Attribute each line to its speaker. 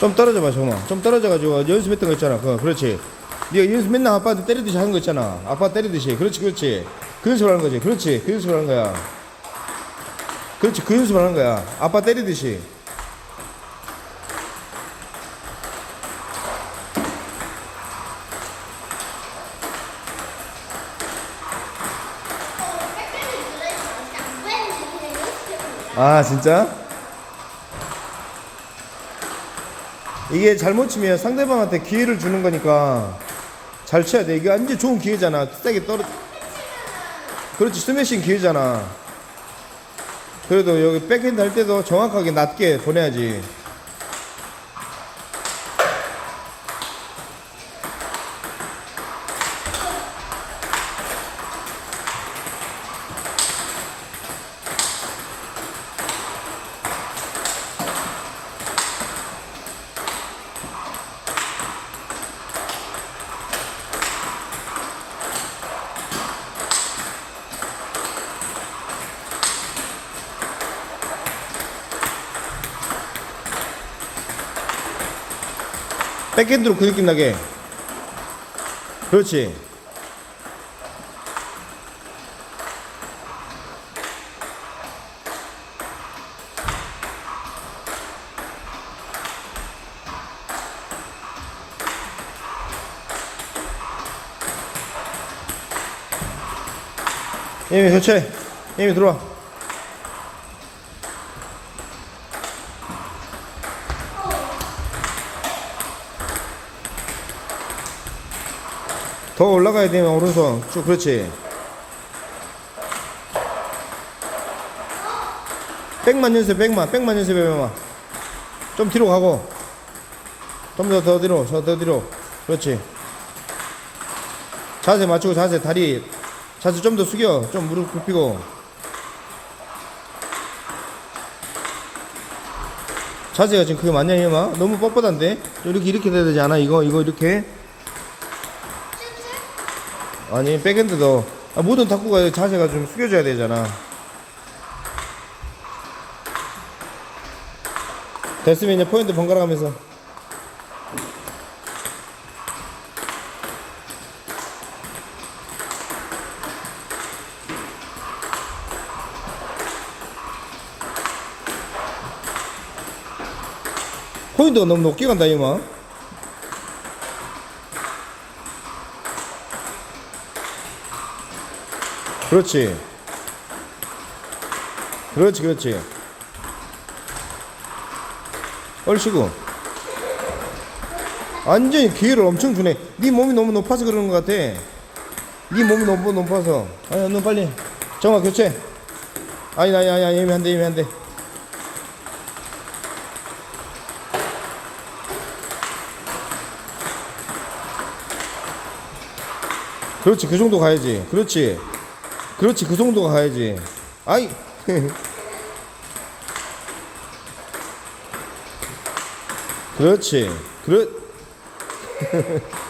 Speaker 1: 좀 떨어져 봐, 정말. 좀 떨어져가지고 연습했던 거 있잖아. 그거. 그렇지. 네가 연습 맨날 아빠한테 때리듯이 하는 거 있잖아. 아빠 때리듯이. 그렇지, 그렇지. 그 연습을 하는 거지. 그렇지. 그 연습을 하는 거야. 그렇지. 그 연습을 하는 거야. 아빠 때리듯이. 아, 진짜? 이게 잘못 치면 상대방한테 기회를 주는 거니까 잘 쳐야 돼. 이게 완전 좋은 기회잖아. 세게 떨어. 그렇지. 스매싱 기회잖아. 그래도 여기 백핸드 할 때도 정확하게 낮게 보내야지. 백핸드로 그 느낌 나게. 그렇지. 예미 교체. 예미 들어와. 더 올라가야 되면 오른손. 쭉 그렇지. 백만 연습 백만. 백만 연습 백만. 좀 뒤로 가고. 좀 더 더 뒤로 저더 뒤로. 그렇지. 자세 맞추고 자세 다리. 자세 좀 더 숙여. 좀 무릎 굽히고. 자세가 지금 그게 맞냐 이마 너무 뻣뻣한데? 이렇게 이렇게 돼야 되지 않아? 이거 이거 이렇게 아니 백핸드도. 아, 모든 탁구가 자세가 좀 숙여져야 되잖아. 됐으면 이제 포인트 번갈아 가면서. 포인트가 너무 높게 간다 이마 그렇지. 그렇지, 그렇지. 얼씨구. 완전히 기회를 엄청 주네. 네 몸이 너무 높아서 그러는 것 같아. 네 몸이 너무 높아서. 아니, 너 빨리. 정아 교체. 아니, 아니, 아니, 아니, 예미 한 대, 예미 한 대. 그렇지, 그 정도 가야지. 그렇지. 그렇지 그 정도가 가야지. 아이. 그렇지. 그렇